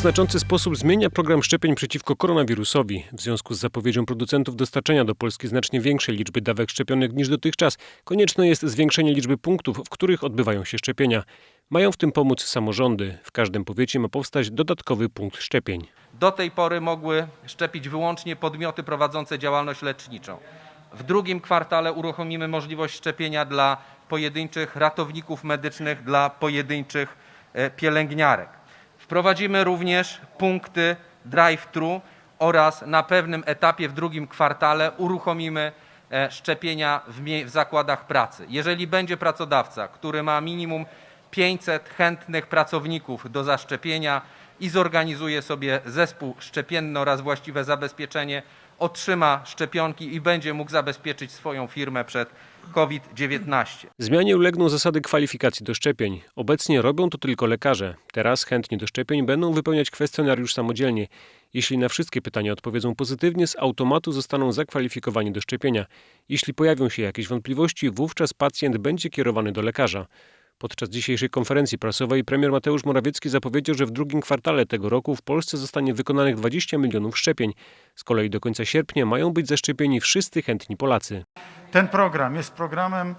znaczący sposób zmienia program szczepień przeciwko koronawirusowi. W związku z zapowiedzią producentów dostarczenia do Polski znacznie większej liczby dawek szczepionek niż dotychczas, konieczne jest zwiększenie liczby punktów, w których odbywają się szczepienia. Mają w tym pomóc samorządy. W każdym powiecie ma powstać dodatkowy punkt szczepień. Do tej pory mogły szczepić wyłącznie podmioty prowadzące działalność leczniczą. W drugim kwartale uruchomimy możliwość szczepienia dla pojedynczych ratowników medycznych, dla pojedynczych e, pielęgniarek. Wprowadzimy również punkty drive-thru oraz na pewnym etapie w drugim kwartale uruchomimy e, szczepienia w, zakładach pracy. Jeżeli będzie pracodawca, który ma minimum 500 chętnych pracowników do zaszczepienia i zorganizuje sobie zespół szczepienny oraz właściwe zabezpieczenie, otrzyma szczepionki i będzie mógł zabezpieczyć swoją firmę przed COVID-19. Zmianie ulegną zasady kwalifikacji do szczepień. Obecnie robią to tylko lekarze. Teraz chętni do szczepień będą wypełniać kwestionariusz samodzielnie. Jeśli na wszystkie pytania odpowiedzą pozytywnie, z automatu zostaną zakwalifikowani do szczepienia. Jeśli pojawią się jakieś wątpliwości, wówczas pacjent będzie kierowany do lekarza. Podczas dzisiejszej konferencji prasowej premier Mateusz Morawiecki zapowiedział, że w drugim kwartale tego roku w Polsce zostanie wykonanych 20 milionów szczepień. Z kolei do końca sierpnia mają być zaszczepieni wszyscy chętni Polacy. Ten program jest programem,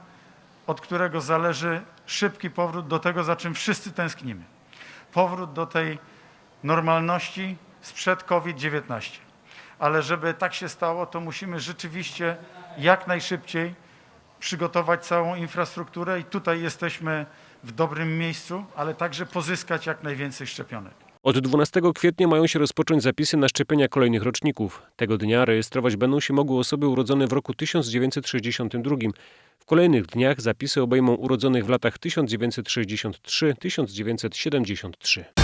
od którego zależy szybki powrót do tego, za czym wszyscy tęsknimy. Powrót do tej normalności sprzed COVID-19. Ale żeby tak się stało, to musimy rzeczywiście jak najszybciej przygotować całą infrastrukturę i tutaj jesteśmy w dobrym miejscu, ale także pozyskać jak najwięcej szczepionek. Od 12 kwietnia mają się rozpocząć zapisy na szczepienia kolejnych roczników. Tego dnia rejestrować będą się mogły osoby urodzone w roku 1962. W kolejnych dniach zapisy obejmą urodzonych w latach 1963-1973.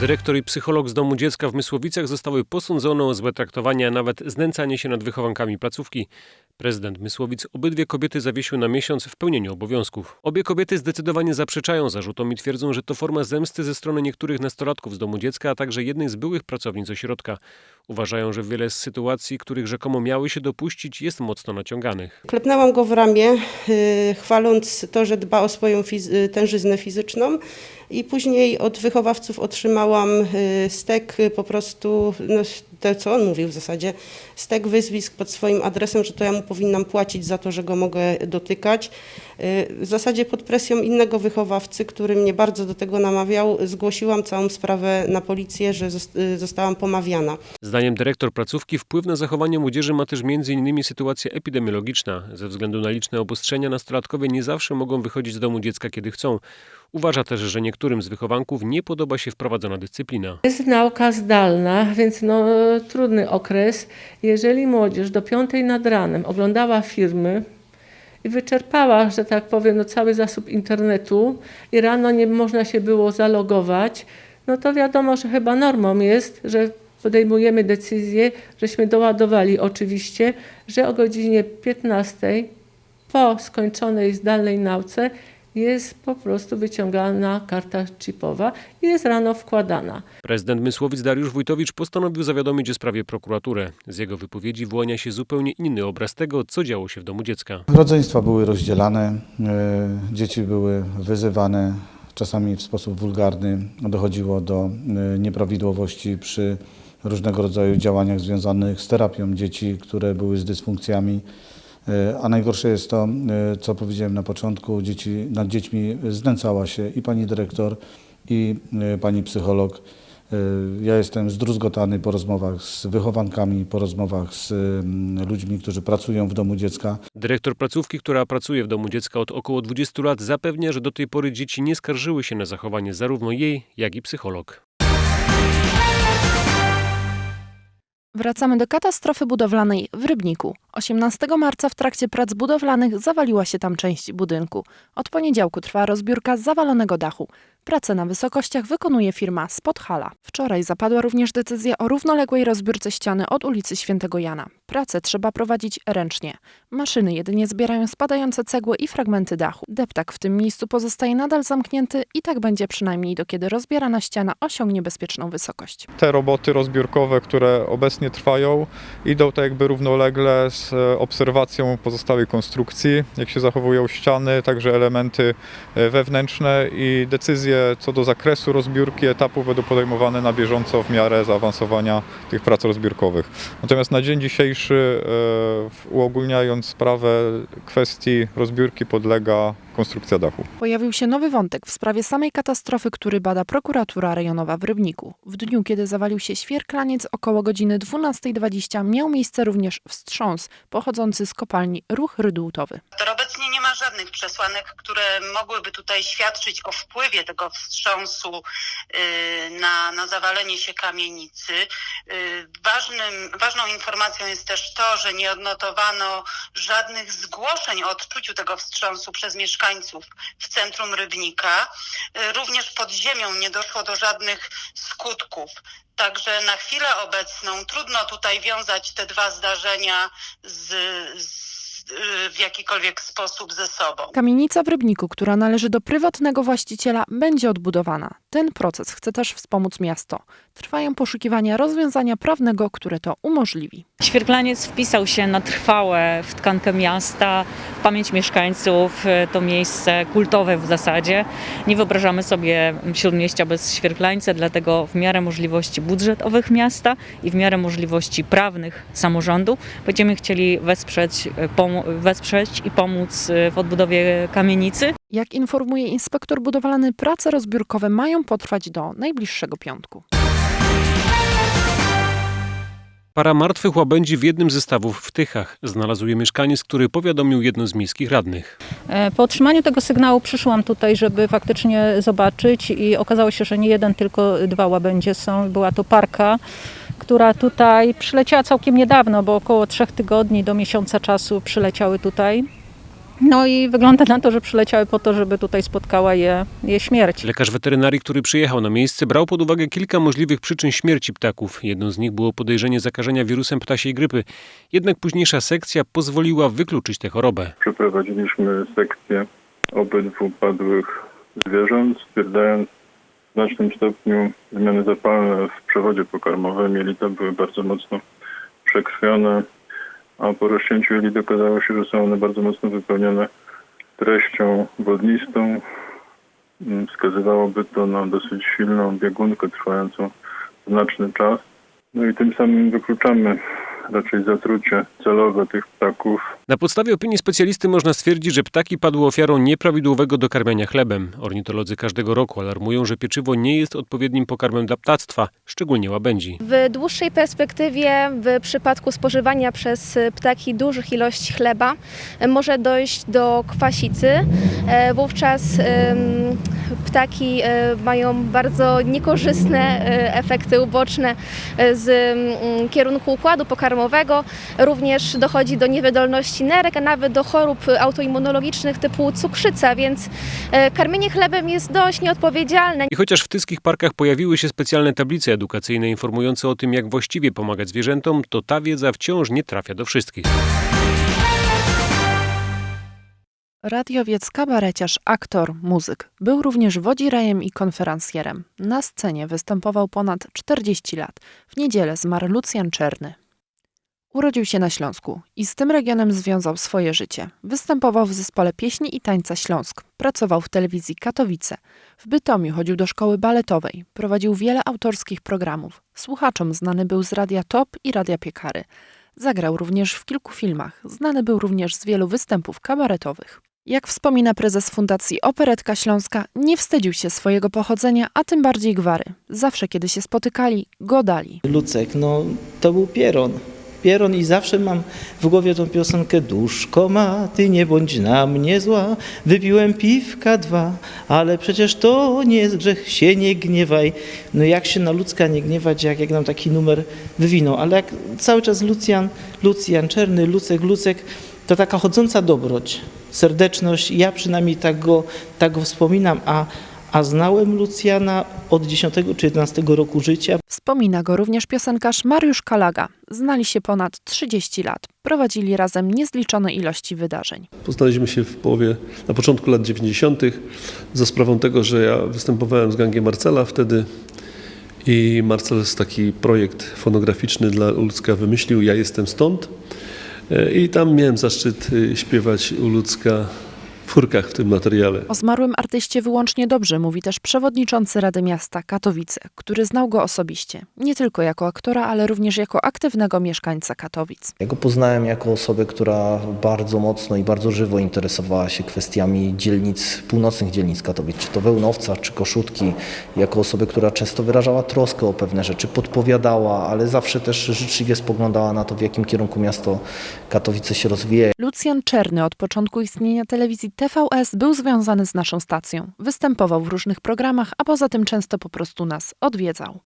Dyrektor i psycholog z domu dziecka w Mysłowicach zostały posądzone o złe traktowanie, a nawet znęcanie się nad wychowankami placówki. Prezydent Mysłowic obydwie kobiety zawiesił na miesiąc w pełnieniu obowiązków. Obie kobiety zdecydowanie zaprzeczają zarzutom i twierdzą, że to forma zemsty ze strony niektórych nastolatków z domu dziecka, a także jednej z byłych pracownic ośrodka. Uważają, że wiele z sytuacji, których rzekomo miały się dopuścić, jest mocno naciąganych. Klepnęłam go w ramię, y, chwaląc to, że dba o swoją fiz- y, tężyznę fizyczną i później od wychowawców otrzymałam y, stek y, po prostu, no, to co on mówił w zasadzie, stek wyzwisk pod swoim adresem, że to ja mu powinnam płacić za to, że go mogę dotykać. W zasadzie pod presją innego wychowawcy, który mnie bardzo do tego namawiał, zgłosiłam całą sprawę na policję, że y, zostałam pomawiana. Zdaniem dyrektor placówki wpływ na zachowanie młodzieży ma też m.in. sytuacja epidemiologiczna. Ze względu na liczne obostrzenia nastolatkowie nie zawsze mogą wychodzić z domu dziecka kiedy chcą. Uważa też, że niektórym z wychowanków nie podoba się wprowadzona dyscyplina. Jest nauka zdalna, więc no, trudny okres. Jeżeli młodzież do piątej nad ranem oglądała filmy i wyczerpała, że tak powiem, no, cały zasób internetu i rano nie można się było zalogować, no to wiadomo, że chyba normą jest, że podejmujemy decyzję, żeśmy doładowali oczywiście, że o godzinie 15 po skończonej zdalnej nauce jest po prostu wyciągana karta chipowa i jest rano wkładana. Prezydent Mysłowic Dariusz Wójtowicz postanowił zawiadomić o sprawie prokuraturę. Z jego wypowiedzi wyłania się zupełnie inny obraz tego, co działo się w domu dziecka. Rodzeństwa były rozdzielane, e, dzieci były wyzywane, czasami w sposób wulgarny. Dochodziło do e, nieprawidłowości przy różnego rodzaju działaniach związanych z terapią dzieci, które były z dysfunkcjami. E, A najgorsze jest to, e, co powiedziałem na początku, dzieci, nad dziećmi znęcała się i pani dyrektor, i e, pani psycholog. Ja jestem zdruzgotany po rozmowach z wychowankami, po rozmowach z mm, ludźmi, którzy pracują w domu dziecka. Dyrektor placówki, która pracuje w domu dziecka od około 20 lat, zapewnia, że do tej pory dzieci nie skarżyły się na zachowanie zarówno jej, jak i psycholog. Wracamy do katastrofy budowlanej w Rybniku. 18 marca w trakcie prac budowlanych zawaliła się tam część budynku. Od poniedziałku trwa rozbiórka zawalonego dachu. Pracę na wysokościach wykonuje firma Spothala. Wczoraj zapadła również decyzja o równoległej rozbiórce ściany od ulicy Świętego Jana. Pracę trzeba prowadzić ręcznie. Maszyny jedynie zbierają spadające cegły i fragmenty dachu. Deptak w tym miejscu pozostaje nadal zamknięty i tak będzie przynajmniej do kiedy rozbierana ściana osiągnie bezpieczną wysokość. te roboty rozbiórkowe, które obecnie trwają, idą tak jakby równolegle z e, obserwacją pozostałej konstrukcji, jak się zachowują ściany, także elementy e, wewnętrzne i decyzje co do zakresu rozbiórki etapów będą podejmowane na bieżąco w miarę zaawansowania tych prac rozbiórkowych. Natomiast na dzień dzisiejszy, e, uogólniając sprawę kwestii rozbiórki podlega konstrukcja dachu. Pojawił się nowy wątek w sprawie samej katastrofy, który bada prokuratura rejonowa w Rybniku. W dniu, kiedy zawalił się świerklaniec około godziny 12.20 miał miejsce również wstrząs pochodzący z kopalni Ruch Rydultowy. Obecnie nie ma żadnych przesłanek, które mogłyby tutaj świadczyć o wpływie tego wstrząsu y, na, na zawalenie się kamienicy. Y, Ważnym, ważną informacją jest też to, że nie odnotowano żadnych zgłoszeń o odczuciu tego wstrząsu przez mieszkańców w centrum Rybnika. Y, Również pod ziemią nie doszło do żadnych skutków. Także na chwilę obecną trudno tutaj wiązać te dwa zdarzenia z, z, w jakikolwiek sposób ze sobą. Kamienica w Rybniku, która należy do prywatnego właściciela, będzie odbudowana. Ten proces chce też wspomóc miasto. Trwają poszukiwania rozwiązania prawnego, które to umożliwi. Świerklaniec wpisał się na trwałe w tkankę miasta, w pamięć mieszkańców. To miejsce kultowe w zasadzie. Nie wyobrażamy sobie śródmieścia bez świerklańca, dlatego w miarę możliwości budżetowych miasta i w miarę możliwości prawnych samorządu będziemy chcieli wesprzeć, pom- wesprzeć i pomóc w odbudowie kamienicy. Jak informuje inspektor budowlany, prace rozbiórkowe mają potrwać do najbliższego piątku. Para martwych łabędzi w jednym ze stawów w Tychach znalazł je mieszkaniec, który powiadomił jedno z miejskich radnych. E, Po otrzymaniu tego sygnału przyszłam tutaj, żeby faktycznie zobaczyć i okazało się, że nie jeden, tylko dwa łabędzie są. Była to parka, która tutaj przyleciała całkiem niedawno, bo około trzech tygodni do miesiąca czasu przyleciały tutaj. No i wygląda na to, że przyleciały po to, żeby tutaj spotkała je, je śmierć. Lekarz weterynarii, który przyjechał na miejsce, brał pod uwagę kilka możliwych przyczyn śmierci ptaków. Jedną z nich było podejrzenie zakażenia wirusem ptasiej grypy. Jednak późniejsza sekcja pozwoliła wykluczyć tę chorobę. Przeprowadziliśmy sekcję obydwu padłych zwierząt, stwierdzając znacznym stopniu zmiany zapalne w przewodzie pokarmowym. Jelita były bardzo mocno przekrwione, a po rozcięciu jelit okazało się, że są one bardzo mocno wypełnione treścią wodnistą. Mm, Wskazywałoby to na dosyć silną biegunkę trwającą znaczny czas. No i tym samym wykluczamy raczej zatrucie celowe tych ptaków Na podstawie opinii specjalisty można stwierdzić, że ptaki padły ofiarą nieprawidłowego dokarmiania chlebem. Ornitolodzy każdego roku alarmują, że pieczywo nie jest odpowiednim pokarmem dla ptactwa, szczególnie łabędzi. W dłuższej perspektywie, w przypadku spożywania przez ptaki dużych ilości chleba, może dojść do kwasicy. E, Wówczas ptaki e, mają bardzo niekorzystne e, efekty uboczne e, z mm, kierunku układu pokarmowego. Również dochodzi do niewydolności nerek, a nawet do chorób autoimmunologicznych typu cukrzyca, więc karmienie chlebem jest dość nieodpowiedzialne. I chociaż w tyskich parkach pojawiły się specjalne tablice edukacyjne informujące o tym, jak właściwie pomagać zwierzętom, to ta wiedza wciąż nie trafia do wszystkich. Radiowiec, kabareciarz, aktor, muzyk. Był również wodzirejem i konferencjerem. Na scenie występował ponad 40 lat. W niedzielę zmarł Lucjan Czerny. Urodził się na Śląsku i z tym regionem związał swoje życie. Występował w zespole pieśni i tańca Śląsk. Pracował w telewizji Katowice. W Bytomiu chodził do szkoły baletowej. Prowadził wiele autorskich programów. Słuchaczom znany był z Radia Top i Radia Piekary. Zagrał również w kilku filmach. Znany był również z wielu występów kabaretowych. Jak wspomina prezes Fundacji Operetka Śląska, nie wstydził się swojego pochodzenia, a tym bardziej gwary. Zawsze, kiedy się spotykali, godali. Lucek, no to był pieron. Pieron i zawsze mam w głowie tą piosenkę Duszko ma, ty nie bądź na mnie zła, wypiłem piwka dwa, ale przecież to nie jest grzech, się nie gniewaj. No jak się na Lucka nie gniewać, jak, jak nam taki numer wywinął, ale jak cały czas Lucjan, Lucjan, Czerny, Lucek, Lucek, to taka chodząca dobroć, serdeczność, ja przynajmniej tak go, tak go wspominam, a a znałem Lucjana od 10 czy 11 roku życia. Wspomina go również piosenkarz Mariusz Kalaga. Znali się ponad 30 lat. Prowadzili razem niezliczone ilości wydarzeń. Poznaliśmy się w połowie, na początku lat 90. za sprawą tego, że ja występowałem z gangiem Marcela wtedy i Marcel taki projekt fonograficzny dla Lucka wymyślił Ja jestem stąd I tam miałem zaszczyt y, śpiewać u Ludzka w chórkach w tym materiale. O zmarłym artyście wyłącznie dobrze mówi też przewodniczący Rady Miasta Katowice, który znał go osobiście. Nie tylko jako aktora, ale również jako aktywnego mieszkańca Katowic. Ja go poznałem jako osobę, która bardzo mocno i bardzo żywo interesowała się kwestiami dzielnic, północnych dzielnic Katowic, czy to Wełnowca, czy Koszutki, jako osobę, która często wyrażała troskę o pewne rzeczy, podpowiadała, ale zawsze też życzliwie spoglądała na to, w jakim kierunku miasto Katowice się rozwija. Lucjan Czerny od początku istnienia telewizji TVS był związany z naszą stacją. Występował w różnych programach, a poza tym często po prostu nas odwiedzał.